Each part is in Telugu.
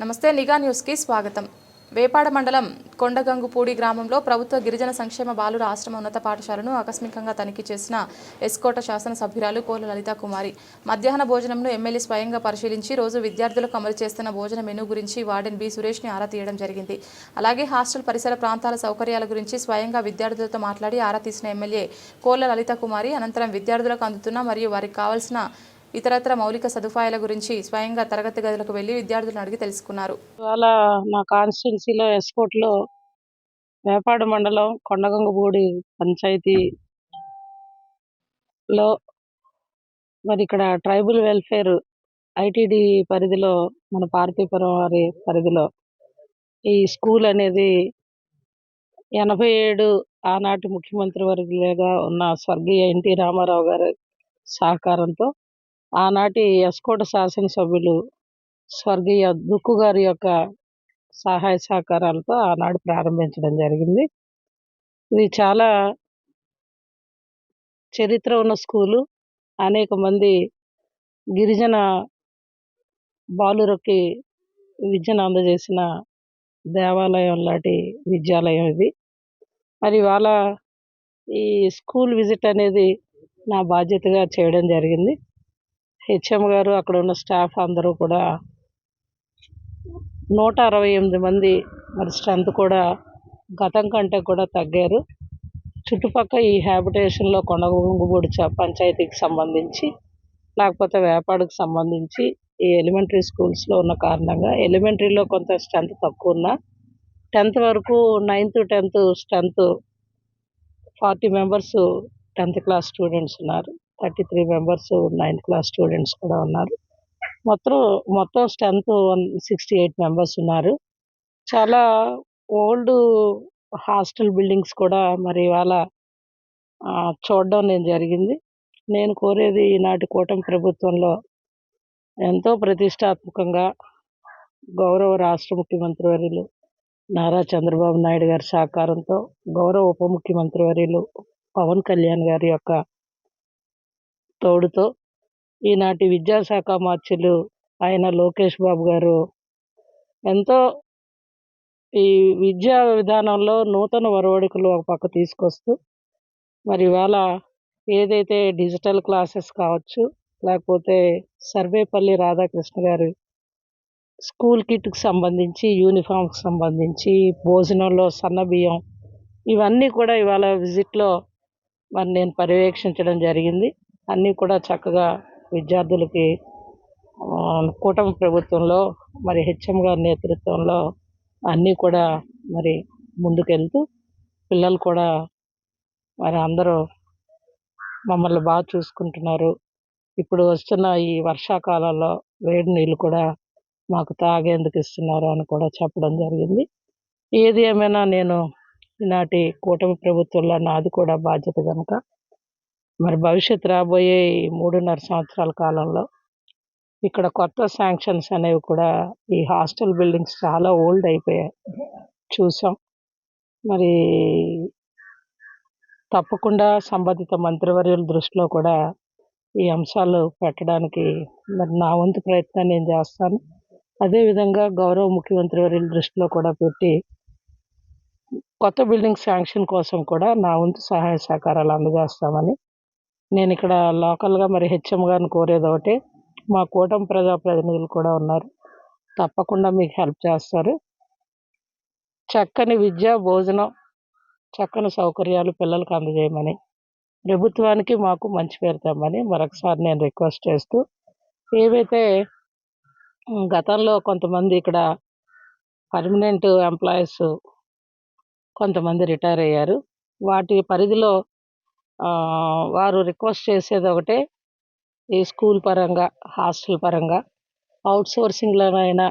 నమస్తే నిఘా న్యూస్కి స్వాగతం. వేపాడ మండలం కొండగంగుపూడి గ్రామంలో ప్రభుత్వ గిరిజన సంక్షేమ బాలుర ఆశ్రమ ఉన్నత పాఠశాలను ఆకస్మికంగా తనిఖీ చేసిన ఎస్కోట శాసనసభ్యురాలు కోల లలిత కుమారి. మధ్యాహ్న భోజనంను ఎమ్మెల్యే స్వయంగా పరిశీలించి రోజు విద్యార్థులకు అమలు చేస్తున్న భోజన మెనూ గురించి వార్డెన్ బి సురేష్ని ఆరా తీయడం జరిగింది. అలాగే హాస్టల్ పరిసర ప్రాంతాల సౌకర్యాల గురించి స్వయంగా విద్యార్థులతో మాట్లాడి ఆరా తీసిన ఎమ్మెల్యే కోల లలిత కుమారి అనంతరం విద్యార్థులకు అందుతున్న మరియు వారికి కావాల్సిన ఇతరత్ర మౌలిక సదుపాయాల గురించి స్వయంగా తరగతి గదులకు వెళ్ళి విద్యార్థులను అడిగి తెలుసుకున్నారు. ఇవాళ మా కాన్స్టిట్యున్సీలో ఎస్కోట్లో వేపాడు మండలం కొండగంగపూడి పంచాయతీలో మరి ఇక్కడ ట్రైబల్ వెల్ఫేర్ ఐటీడీ పరిధిలో మన పార్తీపురం వారి పరిధిలో ఈ స్కూల్ అనేది ఎనభై ఏడు ఆనాటి ముఖ్యమంత్రి వర్గులుగా ఉన్న స్వర్గీయ ఎన్టీ రామారావు గారి సహకారంతో ఆనాటి ఎస్కోట శాసనసభ్యులు స్వర్గీయ దుక్కు గారి యొక్క సహాయ సహకారాలతో ఆనాడు ప్రారంభించడం జరిగింది. ఇది చాలా చరిత్ర ఉన్న స్కూలు. అనేక మంది గిరిజన బాలురకి విద్యను అందజేసిన దేవాలయం లాంటి విద్యాలయం ఇది. మరి ఇవాళ ఈ స్కూల్ విజిట్ అనేది నా బాధ్యతగా చేయడం జరిగింది. హెచ్ఎం గారు అక్కడ ఉన్న స్టాఫ్ అందరూ కూడా నూట అరవై ఎనిమిది మంది మరి స్ట్రెంత్ కూడా గతం కంటే కూడా తగ్గారు. చుట్టుపక్కల ఈ హ్యాబిటేషన్లో కొండగొంగుబూడి పంచాయతీకి సంబంధించి లేకపోతే వేపాడుకు సంబంధించి ఈ ఎలిమెంటరీ స్కూల్స్లో ఉన్న కారణంగా ఎలిమెంటరీలో కొంత స్ట్రెంత్ తక్కువ ఉన్నా టెన్త్ వరకు ninth tenth strength forty members tenth class students ఉన్నారు. Thirty three members ninth class students కూడా ఉన్నారు. మొత్తం మొత్తం strength one sixty eight members ఉన్నారు. చాలా ఓల్డ్ హాస్టల్ బిల్డింగ్స్ కూడా మరి ఇవాళ చూడడం నేను జరిగింది. నేను కోరేది ఈనాటి కూటమి ప్రభుత్వంలో ఎంతో ప్రతిష్టాత్మకంగా గౌరవ రాష్ట్ర ముఖ్యమంత్రి వర్యులు నారా చంద్రబాబు నాయుడు గారి సహకారంతో గౌరవ ఉప ముఖ్యమంత్రి వర్యులు పవన్ కళ్యాణ్ గారి యొక్క తోడుతో ఈనాటి విద్యాశాఖ మార్చులు ఆయన లోకేష్ బాబు గారు. ఎంతో ఈ విద్యా విధానంలో నూతన ఒరవడికలు ఒక పక్క తీసుకొస్తూ మరి ఇవాళ ఏదైతే డిజిటల్ క్లాసెస్ కావచ్చు లేకపోతే సర్వేపల్లి రాధాకృష్ణ గారు స్కూల్ కిట్కి సంబంధించి యూనిఫామ్కి సంబంధించి భోజనంలో సన్న బియ్యం ఇవన్నీ కూడా ఇవాళ విజిట్లో మరి నేను పర్యవేక్షించడం జరిగింది. అన్నీ కూడా చక్కగా విద్యార్థులకి కూటమి ప్రభుత్వంలో మరి హెచ్ఎం గారి నేతృత్వంలో అన్నీ కూడా మరి ముందుకెళ్తూ పిల్లలు కూడా మరి అందరూ మమ్మల్ని బాగా చూసుకుంటున్నారు. ఇప్పుడు వస్తున్న ఈ వర్షాకాలంలో వేడి నీళ్ళు కూడా మాకు తాగేందుకు ఇస్తున్నారు అని కూడా చెప్పడం జరిగింది. ఏది ఏమైనా నేను ఈనాటి కూటమి ప్రభుత్వంలో నాది కూడా బాధ్యత కనుక మరి భవిష్యత్ రాబోయే ఈ మూడున్నర సంవత్సరాల కాలంలో ఇక్కడ కొత్త శాంక్షన్స్ అనేవి కూడా ఈ హాస్టల్ బిల్డింగ్స్ చాలా ఓల్డ్ అయిపోయాయి. చూసాం. మరి తప్పకుండా సంబంధిత మంత్రివర్యుల దృష్టిలో కూడా ఈ అంశాలు పెట్టడానికి మరి నా వంతు ప్రయత్నం నేను చేస్తాను. అదేవిధంగా గౌరవ ముఖ్యమంత్రి వర్యుల దృష్టిలో కూడా పెట్టి కొత్త బిల్డింగ్ శాంక్షన్ కోసం కూడా నా వంతు సహాయ సహకారాలు అందజేస్తామని నేను ఇక్కడ లోకల్గా మరి హెచ్ఎం గారిని కోరేది ఒకటి మా కూటమి ప్రజాప్రతినిధులు కూడా ఉన్నారు. తప్పకుండా మీకు హెల్ప్ చేస్తారు. చక్కని విద్య భోజనం చక్కని సౌకర్యాలు పిల్లలకు అందజేయమని ప్రభుత్వానికి మాకు మంచి పేరు తెమ్మని మరొకసారి నేను రిక్వెస్ట్ చేస్తూ ఏవైతే గతంలో కొంతమంది ఇక్కడ పర్మనెంట్ ఎంప్లాయీస్ కొంతమంది రిటైర్ అయ్యారు వాటి పరిధిలో వారు రిక్వెస్ట్ చేసేది ఒకటే ఈ స్కూల్ పరంగా హాస్టల్ పరంగా అవుట్ సోర్సింగ్లోనైనా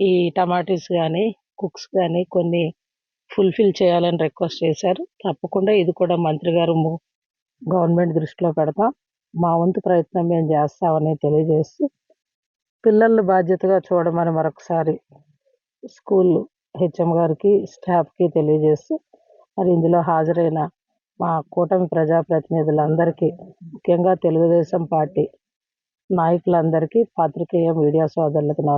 ఈ టమాటీస్ కానీ కుక్స్ కానీ కొన్ని ఫుల్ఫిల్ చేయాలని రిక్వెస్ట్ చేశారు. తప్పకుండా ఇది కూడా మంత్రి గారు గవర్నమెంట్ దృష్టిలో పెడతాం. మా వంతు ప్రయత్నం మేము చేస్తామని తెలియజేస్తూ పిల్లల్ని బాధ్యతగా చూడమని మరొకసారి స్కూల్ హెచ్ఎం గారికి స్టాఫ్కి తెలియజేస్తూ మరి ఇందులో హాజరైన మా కూటమి ప్రజాప్రతినిధులందరికీ ముఖ్యంగా తెలుగుదేశం పార్టీ నాయకులందరికీ పాత్రికేయ మీడియా సోదరులకు నా